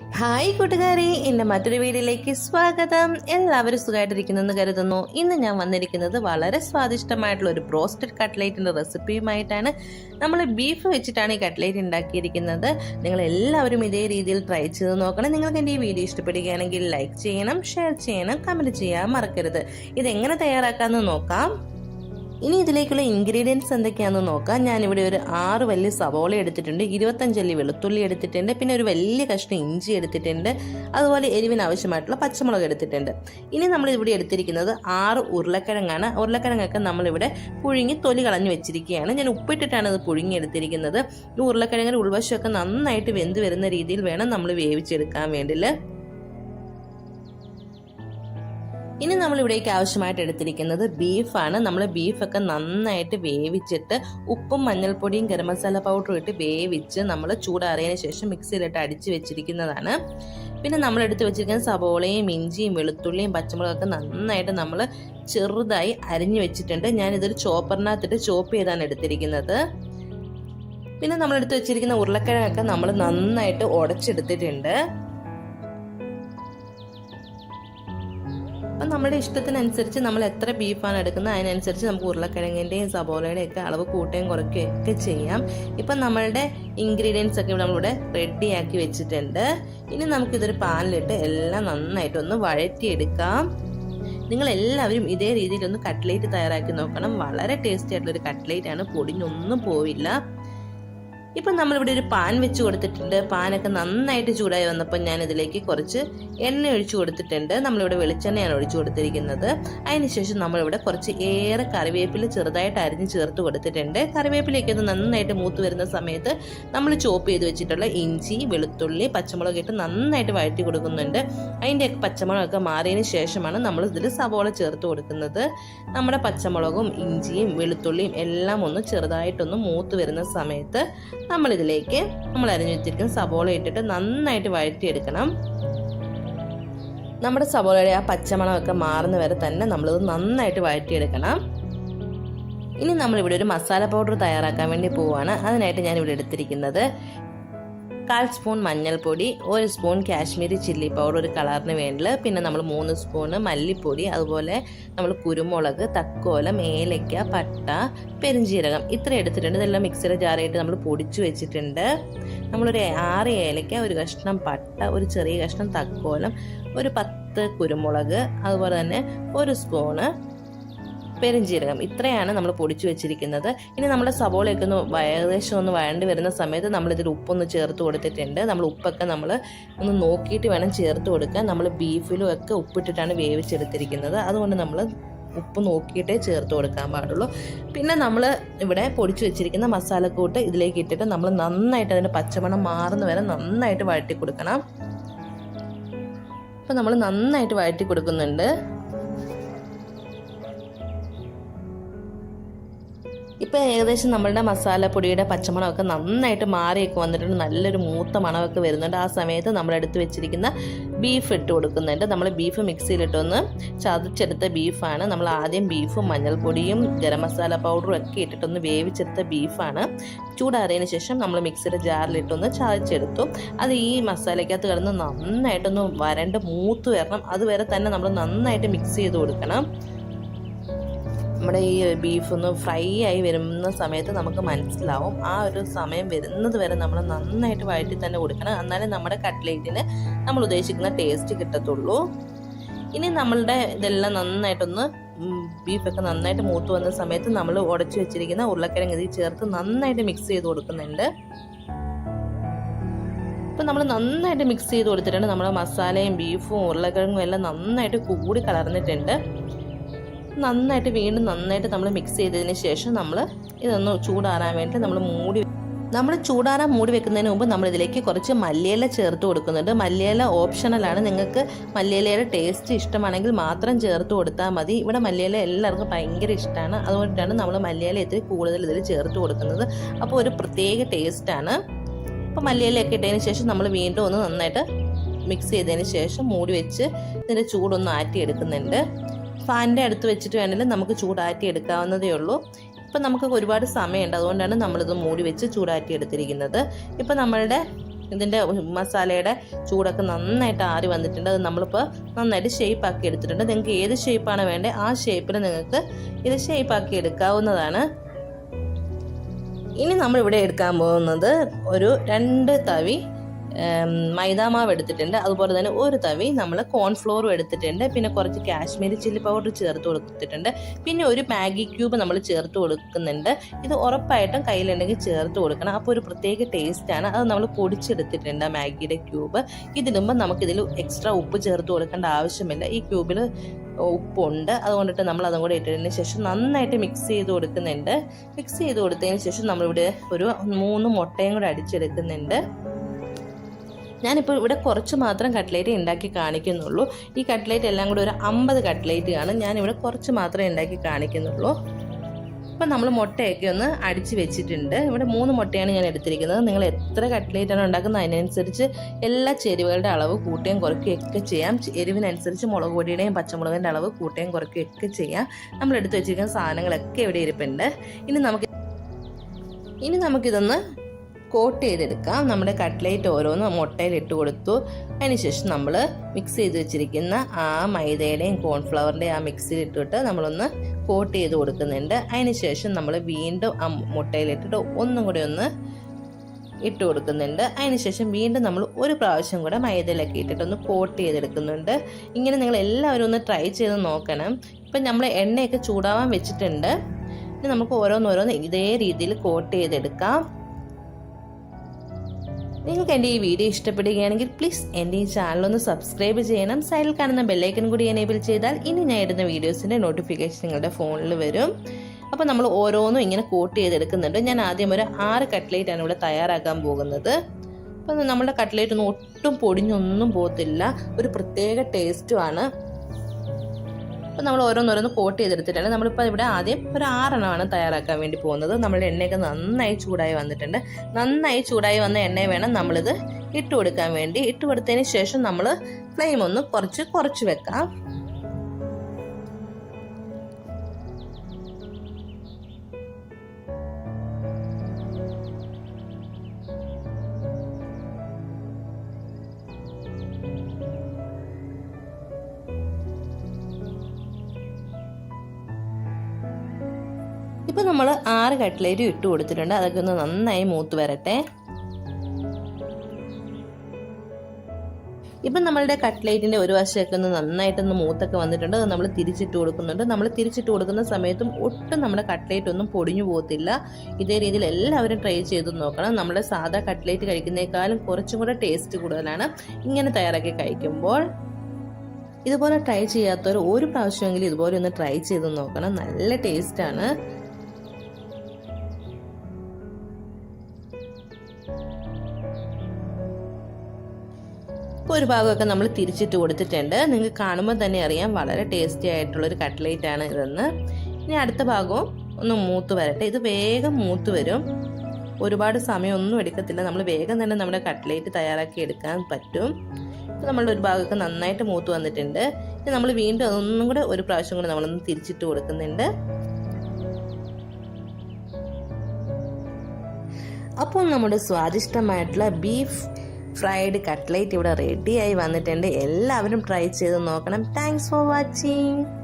Hi കൂട്ടുകാരെ എന്റെ മറ്റൊരു വീഡിയോയിലേക്ക് സ്വാഗതം. എല്ലാവരും സുഖമായിട്ടിരിക്കുന്നെന്ന് കരുതുന്നു. ഇന്ന് ഞാൻ വന്നിരിക്കുന്നത് വളരെ സ്വാദിഷ്ടമായിട്ടുള്ള ഒരു ബ്രോസ്റ്റഡ് കട്ട്ലേറ്റിന്റെ റെസിപ്പിയുമായിട്ടാണ്. നമ്മൾ ബീഫ് വെച്ചിട്ടാണ് ഈ കട്ട്ലേറ്റ് ഉണ്ടാക്കിയിരിക്കുന്നത്. നിങ്ങൾ എല്ലാവരും ഇതേ രീതിയിൽ ട്രൈ ചെയ്ത് നോക്കണം. നിങ്ങൾക്ക് എന്റെ ഈ വീഡിയോ ഇഷ്ടപ്പെടുകയാണെങ്കിൽ ലൈക്ക് ചെയ്യണം ഷെയർ ചെയ്യണം കമന്റ് ചെയ്യാൻ മറക്കരുത്. ഇതെങ്ങനെ തയ്യാറാക്കാമെന്ന് നോക്കാം. ഇനി ഇതിലേക്കുള്ള ഇൻഗ്രീഡിയൻസ് എന്തൊക്കെയാണെന്ന് നോക്കാം. ഞാനിവിടെ ഒരു ആറ് വലിയ സവോള എടുത്തിട്ടുണ്ട്. ഇരുപത്തഞ്ചല്ലി വെളുത്തുള്ളി എടുത്തിട്ടുണ്ട്. പിന്നെ ഒരു വലിയ കഷ്ണം ഇഞ്ചി എടുത്തിട്ടുണ്ട്. അതുപോലെ എരിവിന് ആവശ്യമായിട്ടുള്ള പച്ചമുളക് എടുത്തിട്ടുണ്ട്. ഇനി നമ്മൾ ഇവിടെ എടുത്തിരിക്കുന്നത് ആറ് ഉരുളക്കിഴങ്ങാണ്. ഉരുളക്കിഴങ്ങൊക്കെ നമ്മളിവിടെ പുഴുങ്ങി തൊലി കളഞ്ഞു വെച്ചിരിക്കുകയാണ്. ഞാൻ ഉപ്പിട്ടിട്ടാണ് ഇത് പുഴുങ്ങി എടുത്തിരിക്കുന്നത്. ഈ ഉരുളക്കിഴങ്ങിന്റെ ഉൾവശമൊക്കെ നന്നായിട്ട് വെന്ത് വരുന്ന രീതിയിൽ വേണം നമ്മൾ വേവിച്ചെടുക്കാൻ വേണ്ടിയിട്ട്. ഇനി നമ്മൾ ഇവിടേക്ക് ആവശ്യമായിട്ട് എടുത്തിരിക്കുന്നത് ബീഫാണ്. നമ്മൾ ബീഫൊക്കെ നന്നായിട്ട് വേവിച്ചിട്ട് ഉപ്പും മഞ്ഞൾപ്പൊടിയും ഗരം മസാല പൗഡറും ഇട്ട് വേവിച്ച് നമ്മൾ ചൂടാറിയതിന് ശേഷം മിക്സിയിലിട്ട് അടിച്ച് വെച്ചിരിക്കുന്നതാണ്. പിന്നെ നമ്മൾ എടുത്ത് വെച്ചിരിക്കുന്ന സവോളയും ഇഞ്ചിയും വെളുത്തുള്ളിയും പച്ചമുളകൊക്കെ നന്നായിട്ട് നമ്മൾ ചെറുതായി അരിഞ്ഞു വെച്ചിട്ടുണ്ട്. ഞാൻ ഇതൊരു ചോപ്പറിനകത്തിട്ട് ചോപ്പ് ചെയ്താണ് എടുത്തിരിക്കുന്നത്. പിന്നെ നമ്മൾ എടുത്ത് വെച്ചിരിക്കുന്ന ഉരുളക്കിഴങ്ങൊക്കെ നമ്മൾ നന്നായിട്ട് ഉടച്ചെടുത്തിട്ടുണ്ട്. നമ്മുടെ ഇഷ്ടത്തിനനുസരിച്ച് നമ്മൾ എത്ര ബീഫാണ് എടുക്കുന്നത് അതിനനുസരിച്ച് നമുക്ക് ഉരുളക്കിഴങ്ങിന്റെയും സബോളയുടെയും ഒക്കെ അളവ് കൂട്ടുകയും കുറയ്ക്കുകയും ഒക്കെ ചെയ്യാം. ഇപ്പം നമ്മളുടെ ഇൻഗ്രീഡിയൻസ് ഒക്കെ നമ്മളിവിടെ റെഡിയാക്കി വെച്ചിട്ടുണ്ട്. ഇനി നമുക്കിതൊരു പാനിലിട്ട് എല്ലാം നന്നായിട്ടൊന്ന് വഴറ്റിയെടുക്കാം. നിങ്ങൾ എല്ലാവരും ഇതേ രീതിയിലൊന്ന് കട്ട്ലേറ്റ് തയ്യാറാക്കി നോക്കണം. വളരെ ടേസ്റ്റി ആയിട്ടുള്ളൊരു കട്ട്ലേറ്റ് ആണ് പൊടിഞ്ഞൊന്നും പോവില്ല. ഇപ്പം നമ്മളിവിടെ ഒരു പാൻ വെച്ച് കൊടുത്തിട്ടുണ്ട്. പാനൊക്കെ നന്നായിട്ട് ചൂടായി വന്നപ്പോൾ ഞാൻ ഇതിലേക്ക് കുറച്ച് എണ്ണ ഒഴിച്ചു കൊടുത്തിട്ടുണ്ട്. നമ്മളിവിടെ വെളിച്ചെണ്ണയാണ് ഒഴിച്ചു കൊടുത്തിരിക്കുന്നത്. അതിനുശേഷം നമ്മളിവിടെ കുറച്ച് ഏറെ കറിവേപ്പില ചെറുതായിട്ട് അരിഞ്ഞ് ചേർത്ത് കൊടുത്തിട്ടുണ്ട്. കറിവേപ്പിലയൊക്കെ ഒന്ന് നന്നായിട്ട് മൂത്ത് വരുന്ന സമയത്ത് നമ്മൾ ചോപ്പ് ചെയ്ത് വെച്ചിട്ടുള്ള ഇഞ്ചി വെളുത്തുള്ളി പച്ചമുളക് ഇട്ട് നന്നായിട്ട് വഴറ്റി കൊടുക്കുന്നുണ്ട്. അതിന്റെ പച്ചമുളകൊക്കെ മാറിയതിന് ശേഷമാണ് നമ്മൾ ഇതിൽ സവോള ചേർത്ത് കൊടുക്കുന്നത്. നമ്മുടെ പച്ചമുളകും ഇഞ്ചിയും വെളുത്തുള്ളിയും എല്ലാം ഒന്ന് ചെറുതായിട്ടൊന്ന് മൂത്ത് വരുന്ന സമയത്ത് നമ്മളിതിലേക്ക് നമ്മൾ അരിഞ്ഞു വെച്ചിരിക്കുന്ന സവോള ഇട്ടിട്ട് നന്നായിട്ട് വഴറ്റിയെടുക്കണം. നമ്മുടെ സവോളയുടെ ആ പച്ചമണമൊക്കെ മാറുന്ന വരെ തന്നെ നമ്മളിത് നന്നായിട്ട് വഴറ്റിയെടുക്കണം. ഇനി നമ്മളിവിടെ ഒരു മസാല പൗഡർ തയ്യാറാക്കാൻ വേണ്ടി പോവുകയാണ് അതിനായിട്ട് ഞാനിവിടെ എടുത്തിരിക്കുന്നത് കാൽ സ്പൂൺ മഞ്ഞൾപ്പൊടി ഒരു സ്പൂൺ കാശ്മീരി ചില്ലി പൗഡർ ഒരു കളറിന് വേണ്ടി പിന്നെ നമ്മൾ മൂന്ന് സ്പൂൺ മല്ലിപ്പൊടി അതുപോലെ നമ്മൾ കുരുമുളക് തക്കോലം ഏലയ്ക്ക പട്ട പെരുംജീരകം ഇത്ര എടുത്തിട്ടുണ്ട്. ഇതെല്ലാം മിക്സിയുടെ ജാറായിട്ട് നമ്മൾ പൊടിച്ചു വെച്ചിട്ടുണ്ട്. നമ്മളൊരു ആറ് ഏലയ്ക്ക ഒരു കഷ്ണം പട്ട ഒരു ചെറിയ കഷ്ണം തക്കോലം ഒരു പത്ത് കുരുമുളക് അതുപോലെ തന്നെ ഒരു സ്പൂണ് പെരുംജീരകം ഇത്രയാണ് നമ്മൾ പൊടിച്ചു വെച്ചിരിക്കുന്നത്. ഇനി നമ്മൾ സവോളയൊക്കെ ഒന്ന് ഏകദേശം ഒന്ന് വഴണ്ടി വരുന്ന സമയത്ത് നമ്മളിതിൽ ഉപ്പൊന്ന് ചേർത്ത് കൊടുത്തിട്ടുണ്ട്. നമ്മൾ ഉപ്പൊക്കെ നമ്മൾ ഒന്ന് നോക്കിയിട്ട് വേണം ചേർത്ത് കൊടുക്കാൻ. നമ്മൾ ബീഫിലും ഒക്കെ ഉപ്പിട്ടിട്ടാണ് വേവിച്ചെടുത്തിരിക്കുന്നത്. അതുകൊണ്ട് നമ്മൾ ഉപ്പ് നോക്കിയിട്ടേ ചേർത്ത് കൊടുക്കാൻ പാടുള്ളൂ. പിന്നെ നമ്മൾ ഇവിടെ പൊടിച്ചു വെച്ചിരിക്കുന്ന മസാലക്കൂട്ട് ഇതിലേക്ക് ഇട്ടിട്ട് നമ്മൾ നന്നായിട്ട് അതിന്റെ പച്ചമണം മാറുന്ന വരെ നന്നായിട്ട് വഴറ്റി കൊടുക്കണം. അപ്പം നമ്മൾ നന്നായിട്ട് വഴറ്റി കൊടുക്കുന്നുണ്ട്. ഇപ്പോൾ ഏകദേശം നമ്മളുടെ മസാലപ്പൊടിയുടെ പച്ചമണമൊക്കെ നന്നായിട്ട് മാറിയൊക്കെ വന്നിട്ടുണ്ട്. നല്ലൊരു മൂത്ത മണമൊക്കെ വരുന്നുണ്ട്. ആ സമയത്ത് നമ്മൾ എടുത്ത് വെച്ചിരിക്കുന്ന ബീഫ് ഇട്ട് കൊടുക്കുന്നുണ്ട്. നമ്മൾ ബീഫ് മിക്സിയിലിട്ടൊന്ന് ചതച്ചെടുത്ത ബീഫാണ് നമ്മൾ ആദ്യം ബീഫും മഞ്ഞൾപ്പൊടിയും ഗരം മസാല പൗഡറും ഒക്കെ ഇട്ടിട്ടൊന്ന് വേവിച്ചെടുത്ത ബീഫാണ് ചൂടാറിയതിന് ശേഷം നമ്മൾ മിക്സിയുടെ ജാറിലിട്ടൊന്ന് ചതച്ചെടുത്തു. അത് ഈ മസാലയ്ക്കകത്ത് കിടന്ന് നന്നായിട്ടൊന്ന് വരണ്ട് മൂത്ത് വരണം. അതുവരെ തന്നെ നമ്മൾ നന്നായിട്ട് മിക്സ് ചെയ്ത് കൊടുക്കണം. നമ്മുടെ ഈ ബീഫ് ഒന്ന് ഫ്രൈ ആയി വരുന്ന സമയത്ത് നമുക്ക് മനസ്സിലാവും. ആ ഒരു സമയം വരുന്നത് വരെ നമ്മൾ നന്നായിട്ട് വഴറ്റി തന്നെ കൊടുക്കണം. എന്നാലേ നമ്മുടെ കട്ട്ലേറ്റിന് നമ്മൾ ഉദ്ദേശിക്കുന്ന ടേസ്റ്റ് കിട്ടത്തുള്ളൂ. ഇനി നമ്മളുടെ ഇതെല്ലാം നന്നായിട്ടൊന്ന് ബീഫൊക്കെ നന്നായിട്ട് മൂത്ത് വന്ന സമയത്ത് നമ്മൾ ഉടച്ചു വെച്ചിരിക്കുന്ന ഉരുളക്കിഴങ്ങ് ഇതിൽ ചേർത്ത് നന്നായിട്ട് മിക്സ് ചെയ്ത് കൊടുക്കുന്നുണ്ട്. ഇപ്പം നമ്മൾ നന്നായിട്ട് മിക്സ് ചെയ്ത് കൊടുത്തിട്ടുണ്ട്. നമ്മുടെ മസാലയും ബീഫും ഉരുളക്കിഴങ്ങും എല്ലാം നന്നായിട്ട് കൂടി കലർന്നിട്ടുണ്ട്. നന്നായിട്ട് വീണ്ടും നന്നായിട്ട് നമ്മൾ മിക്സ് ചെയ്തതിന് ശേഷം നമ്മൾ ഇതൊന്ന് ചൂടാറാൻ വേണ്ടി നമ്മൾ മൂടി നമ്മൾ ചൂടാറാൻ മൂടി വെക്കുന്നതിന് മുമ്പ് നമ്മൾ ഇതിലേക്ക് കുറച്ച് മല്ലിയില ചേർത്ത് കൊടുക്കുന്നുണ്ട്. മല്ലിയില ഓപ്ഷണലാണ് നിങ്ങൾക്ക് മല്ലിയിലയുടെ ടേസ്റ്റ് ഇഷ്ടമാണെങ്കിൽ മാത്രം ചേർത്ത് കൊടുത്താൽ മതി. ഇവിടെ മല്ലിയില എല്ലാവർക്കും ഭയങ്കര ഇഷ്ടമാണ്. അതുകൊണ്ടാണ് നമ്മൾ മല്ലിയില ഇത്തിരി കൂടുതൽ ഇതിൽ ചേർത്ത് കൊടുക്കുന്നത്. അപ്പോൾ ഒരു പ്രത്യേക ടേസ്റ്റാണ് അപ്പോൾ മല്ലിയിലയൊക്കെ ഇട്ടതിന് ശേഷം നമ്മൾ വീണ്ടും ഒന്ന് നന്നായിട്ട് മിക്സ് ചെയ്തതിന് ശേഷം മൂടി വെച്ച് ഇതിന്റെ ചൂടൊന്ന് ആറ്റിയെടുക്കുന്നുണ്ട്. ഫാനിന്റെ അടുത്ത് വെച്ചിട്ട് വേണമെങ്കിൽ നമുക്ക് ചൂടാറ്റി എടുക്കാവുന്നതേ ഉള്ളൂ. ഇപ്പം നമുക്ക് ഒരുപാട് സമയമുണ്ട്. അതുകൊണ്ടാണ് നമ്മളിത് മൂടി വെച്ച് ചൂടാറ്റി എടുത്തിരിക്കുന്നത്. ഇപ്പം നമ്മളുടെ ഇതിന്റെ മസാലയുടെ ചൂടൊക്കെ നന്നായിട്ട് ആറി വന്നിട്ടുണ്ട്. അത് നമ്മളിപ്പോൾ നന്നായിട്ട് ഷേപ്പ് ആക്കി എടുത്തിട്ടുണ്ട്. നിങ്ങൾക്ക് ഏത് ഷേപ്പാണ് വേണ്ടത് ആ ഷേപ്പിൽ നിങ്ങൾക്ക് ഇത് ഷേപ്പ് ആക്കി എടുക്കാവുന്നതാണ്. ഇനി നമ്മളിവിടെ എടുക്കാൻ പോകുന്നത് ഒരു രണ്ട് തവി മൈദാമാവ് എടുത്തിട്ടുണ്ട്. അതുപോലെ തന്നെ ഒരു തവി നമ്മൾ കോൺഫ്ലോറും എടുത്തിട്ടുണ്ട്. പിന്നെ കുറച്ച് കാശ്മീരി ചില്ലി പൗഡർ ചേർത്ത് കൊടുത്തിട്ടുണ്ട്. പിന്നെ ഒരു മാഗി ക്യൂബ് നമ്മൾ ചേർത്ത് കൊടുക്കുന്നുണ്ട്. ഇത് ഉറപ്പായിട്ടും കയ്യിലുണ്ടെങ്കിൽ ചേർത്ത് കൊടുക്കണം. അപ്പോൾ ഒരു പ്രത്യേക ടേസ്റ്റാണ് അത് നമ്മൾ പൊടിച്ചെടുത്തിട്ടുണ്ട് മാഗിയുടെ ക്യൂബ്. ഇതിടുമ്പോൾ നമുക്കിതിൽ എക്സ്ട്രാ ഉപ്പ് ചേർത്ത് കൊടുക്കേണ്ട ആവശ്യമില്ല. ഈ ക്യൂബിൽ ഉപ്പുണ്ട്. അതുകൊണ്ടിട്ട് നമ്മൾ അതും കൂടെ ഇട്ടതിന് ശേഷം നന്നായിട്ട് മിക്സ് ചെയ്ത് കൊടുക്കുന്നുണ്ട്. മിക്സ് ചെയ്ത് കൊടുത്തതിന് ശേഷം നമ്മളിവിടെ ഒരു മൂന്ന് മുട്ടയും കൂടെ അടിച്ചെടുക്കുന്നുണ്ട്. ഞാനിപ്പോൾ ഇവിടെ കുറച്ച് മാത്രം കട്ട്ലേറ്റ് ഉണ്ടാക്കി കാണിക്കുന്നുള്ളൂ. ഈ കട്ട്ലേറ്റ് എല്ലാം കൂടി ഒരു അമ്പത് കട്ട്ലേറ്റ് ആണ്. ഞാനിവിടെ കുറച്ച് മാത്രമേ ഉണ്ടാക്കി കാണിക്കുന്നുള്ളൂ. ഇപ്പം നമ്മൾ മുട്ടയൊക്കെ ഒന്ന് അടിച്ച് വെച്ചിട്ടുണ്ട്. ഇവിടെ മൂന്ന് മുട്ടയാണ് ഞാൻ എടുത്തിരിക്കുന്നത്. നിങ്ങൾ എത്ര കട്ട്ലേറ്റ് ആണ് ഉണ്ടാക്കുന്നത് അതിനനുസരിച്ച് എല്ലാ ചേരുവകളുടെ അളവ് കൂട്ടുകയും കുറയ്ക്കുകയും ഒക്കെ ചെയ്യാം. എരിവിനനുസരിച്ച് മുളക് പൊടിയുടെയും പച്ചമുളകിന്റെ അളവ് കൂട്ടുകയും കുറയ്ക്കുകയും ഒക്കെ ചെയ്യാം. നമ്മൾ എടുത്ത് വെച്ചിരിക്കുന്ന സാധനങ്ങളൊക്കെ ഇവിടെ ഇരിപ്പുണ്ട്. ഇനി നമുക്ക് ഇനി നമുക്കിതൊന്ന് കോട്ട് ചെയ്തെടുക്കാം. നമ്മുടെ കട്ട്ലേറ്റ് ഓരോന്ന് മുട്ടയിൽ ഇട്ട് കൊടുത്തു. അതിനുശേഷം നമ്മൾ മിക്സ് ചെയ്ത് വെച്ചിരിക്കുന്ന ആ മൈദയുടെയും കോൺഫ്ലവറിന്റെയും ആ മിക്സിയിൽ ഇട്ടിട്ട് നമ്മളൊന്ന് കോട്ട് ചെയ്ത് കൊടുക്കുന്നുണ്ട്. അതിനുശേഷം നമ്മൾ വീണ്ടും ആ മുട്ടയിലിട്ടിട്ട് ഒന്നും കൂടി ഒന്ന് ഇട്ട് കൊടുക്കുന്നുണ്ട്. അതിനുശേഷം വീണ്ടും നമ്മൾ ഒരു പ്രാവശ്യം കൂടെ മൈദയിലൊക്കെ ഇട്ടിട്ട് ഒന്ന് കോട്ട് ചെയ്തെടുക്കുന്നുണ്ട്. ഇങ്ങനെ നിങ്ങൾ എല്ലാവരും ഒന്ന് ട്രൈ ചെയ്ത് നോക്കണം. ഇപ്പം നമ്മൾ എണ്ണയൊക്കെ ചൂടാവാൻ വെച്ചിട്ടുണ്ട്. ഇനി നമുക്ക് ഓരോന്നോരോന്ന് ഇതേ രീതിയിൽ കോട്ട് ചെയ്തെടുക്കാം. നിങ്ങൾക്ക് എന്റെ ഈ വീഡിയോ ഇഷ്ടപ്പെടുകയാണെങ്കിൽ പ്ലീസ് എന്റെ ഈ ചാനൽ ഒന്ന് സബ്സ്ക്രൈബ് ചെയ്യണം. സൈഡിൽ കാണുന്ന ബെല്ലൈക്കൻ കൂടി എനേബിൾ ചെയ്താൽ ഇനി ഞാൻ ഇടുന്ന വീഡിയോസിന്റെ നോട്ടിഫിക്കേഷൻ നിങ്ങളുടെ ഫോണിൽ വരും. അപ്പോൾ നമ്മൾ ഓരോന്നും ഇങ്ങനെ കോട്ട് ചെയ്തെടുക്കുന്നുണ്ട്. ഞാൻ ആദ്യം ഒരു ആറ് കട്ട്ലേറ്റാണ് ഇവിടെ തയ്യാറാക്കാൻ പോകുന്നത്. അപ്പോൾ നമ്മുടെ കട്ട്ലേറ്റ് ഒന്നും ഒട്ടും പൊടിഞ്ഞൊന്നും പോകത്തില്ല. ഒരു പ്രത്യേക ടേസ്റ്റുമാണ് അപ്പോൾ നമ്മൾ ഓരോന്നോരോന്ന് കോട്ട് ചെയ്തെടുത്തിട്ടാണ് നമ്മളിപ്പോൾ ഇവിടെ ആദ്യം ഒരു ആറെണ്ണമാണ് തയ്യാറാക്കാൻ വേണ്ടി പോകുന്നത്. നമ്മുടെ എണ്ണയൊക്കെ നന്നായി ചൂടായി വന്നിട്ടുണ്ട്. നന്നായി ചൂടായി വന്ന എണ്ണ വേണം നമ്മളിത് ഇട്ട് കൊടുക്കാൻ വേണ്ടി. ഇട്ട് കൊടുത്തതിന് ശേഷം നമ്മൾ ഫ്ലെയിം ഒന്ന് കുറച്ച് കുറച്ച് വെക്കാം. ഇപ്പം നമ്മൾ ആറ് കട്ട്ലേറ്റ് ഇട്ട് കൊടുത്തിട്ടുണ്ട്. അതൊക്കെ ഒന്ന് നന്നായി മൂത്ത് വരട്ടെ. ഇപ്പം നമ്മളുടെ കട്ട്ലേറ്റിന്റെ ഒരു വശമൊക്കെ ഒന്ന് നന്നായിട്ടൊന്ന് മൂത്തൊക്കെ വന്നിട്ടുണ്ട്. അത് നമ്മൾ തിരിച്ചിട്ട് കൊടുക്കുന്നുണ്ട്. നമ്മൾ തിരിച്ചിട്ട് കൊടുക്കുന്ന സമയത്തും ഒട്ടും നമ്മുടെ കട്ട്ലേറ്റ് ഒന്നും പൊടിഞ്ഞു പോകത്തില്ല. ഇതേ രീതിയിൽ എല്ലാവരും ട്രൈ ചെയ്ത് നോക്കണം. നമ്മുടെ സാധാ കട്ട്ലേറ്റ് കഴിക്കുന്നേക്കാളും കുറച്ചും കൂടെ ടേസ്റ്റ് കൂടുതലാണ്. ഇങ്ങനെ തയ്യാറാക്കി കഴിക്കുമ്പോൾ ഇതുപോലെ ട്രൈ ചെയ്യാത്തവർ ഒരു പ്രാവശ്യമെങ്കിലും ഇതുപോലെ ഒന്ന് ട്രൈ ചെയ്ത് നോക്കണം. നല്ല ടേസ്റ്റാണ് ഒരു ഭാഗമൊക്കെ നമ്മൾ തിരിച്ചിട്ട് കൊടുത്തിട്ടുണ്ട്. നിങ്ങൾക്ക് കാണുമ്പോൾ തന്നെ അറിയാം വളരെ ടേസ്റ്റി ആയിട്ടുള്ളൊരു ആണ് ഇതെന്ന്. ഇനി അടുത്ത ഭാഗവും ഒന്ന് മൂത്ത് വരട്ടെ. ഇത് വേഗം മൂത്ത് വരും. ഒരുപാട് സമയമൊന്നും എടുക്കത്തില്ല. നമ്മൾ വേഗം തന്നെ നമ്മുടെ കട്ട്ലേറ്റ് തയ്യാറാക്കി എടുക്കാൻ പറ്റും. ഇപ്പോൾ നമ്മളുടെ ഒരു ഭാഗമൊക്കെ നന്നായിട്ട് മൂത്ത് വന്നിട്ടുണ്ട്. ഇനി നമ്മൾ വീണ്ടും അതൊന്നും കൂടെ ഒരു പ്രാവശ്യം കൂടെ നമ്മളൊന്ന് തിരിച്ചിട്ട് കൊടുക്കുന്നുണ്ട്. അപ്പോൾ നമ്മുടെ സ്വാദിഷ്ടമായിട്ടുള്ള ബീഫ് ഫ്രൈഡ് കട്ട്ലേറ്റ് ഇവിടെ റെഡിയായി വന്നിട്ടുണ്ട്. എല്ലാവരും ട്രൈ ചെയ്ത് നോക്കണം. Thanks for watching